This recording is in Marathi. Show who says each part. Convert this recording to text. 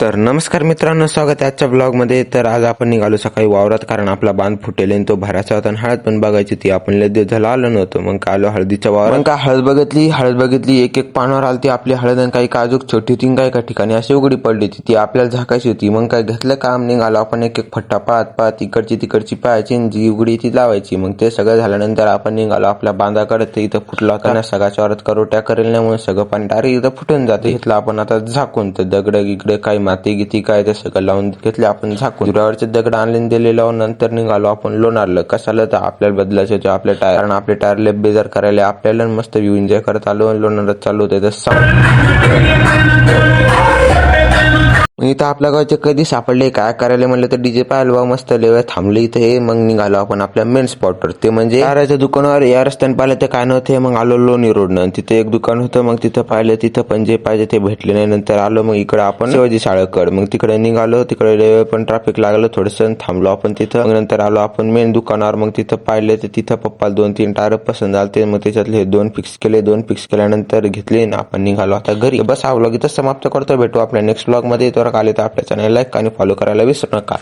Speaker 1: तर नमस्कार मित्रांनो स्वागत आहे आजच्या ब्लॉगमध्ये तर आज आपण निघालो सकाळी वावरात कारण आपला बांध फुटेल आणि तो भरायचा होता आणि हळद पण बघायची ती आपण लय दिवस झाला आलो नव्हतो. मग काय आलो हळदीच्या वावरात? मग काय हळद बघितली? हळद बघितली. एक एक पानावर आलती आपली हळद आणि काही काजूक छोटी होती काही काही ठिकाणी अशी उघडी पडली होती. ती आपल्याला झाकायची होती. मग काय घेतलं काम निघालो आपण एक एक फट्टा पाहत पाहत इकडची तिकडची पाहायची आणि जी उघडी ती लावायची. मग ते सगळं झाल्यानंतर आपण निघालो आपल्या बांधाकडे. ते इथं फुटला होता ना सगळ्याच्या वरात करोट्या करेल त्यामुळे सगळं पाणी डायरेक्ट इथं फुटून जाते. घेतलं आपण आता झाकून तर दगड इकडे काही माती गिती काय ते सगळं लावून घेतले आपण झाकून जुरावरचे दगड आणले दिले लावून नंतर निघालो आपण लोणारलं. कशाला तर आपल्याला बदलायचे होते आपल्या टायर. कारण आपले टायर लेप बेजार करायला आपल्याला मस्त व्ह्यू एन्जॉय करत आलो आणि लोणारच चालू होते. तर मग इथं आपल्या गावचे कधी सापडले काय करायला म्हणलं तर डीजे पाहायला बा मस्त लेवळ थांबले इथे. हे मग निघालो आपण आपल्या मेन स्पॉटवर ते म्हणजे याराच्या दुकानावर या रस्त्याने पाहिलं ते काय नव्हते मग आलो लोणी रोडनं. तिथे एक दुकान होतं मग तिथं पाहिलं तिथं पण जे पाहिजे ते भेटले नाही. नंतर आलो मग इकडे आपण शिवाजी शाळेकड. मग तिकडे निघालो तिकडे रेल्वे पण ट्रॅफिक लागलं थोडंसं थांबलो आपण तिथं. मग नंतर आलो आपण मेन दुकानावर मग तिथं पाहिले तर तिथं पप्पा दोन तीन टायर पसंत आले मग त्याच्यातले हे दोन फिक्स केले दोन फिक्स केल्यानंतर घेतले आपण निघालो. आता घरी. बस हा ब्लॉग इथं समाप्त करतो. भेटू आपल्या नेक्स्ट ब्लॉगमध्ये. तर आले तर आपल्या चॅनलला लाईक आणि फॉलो करायला विसरू नका.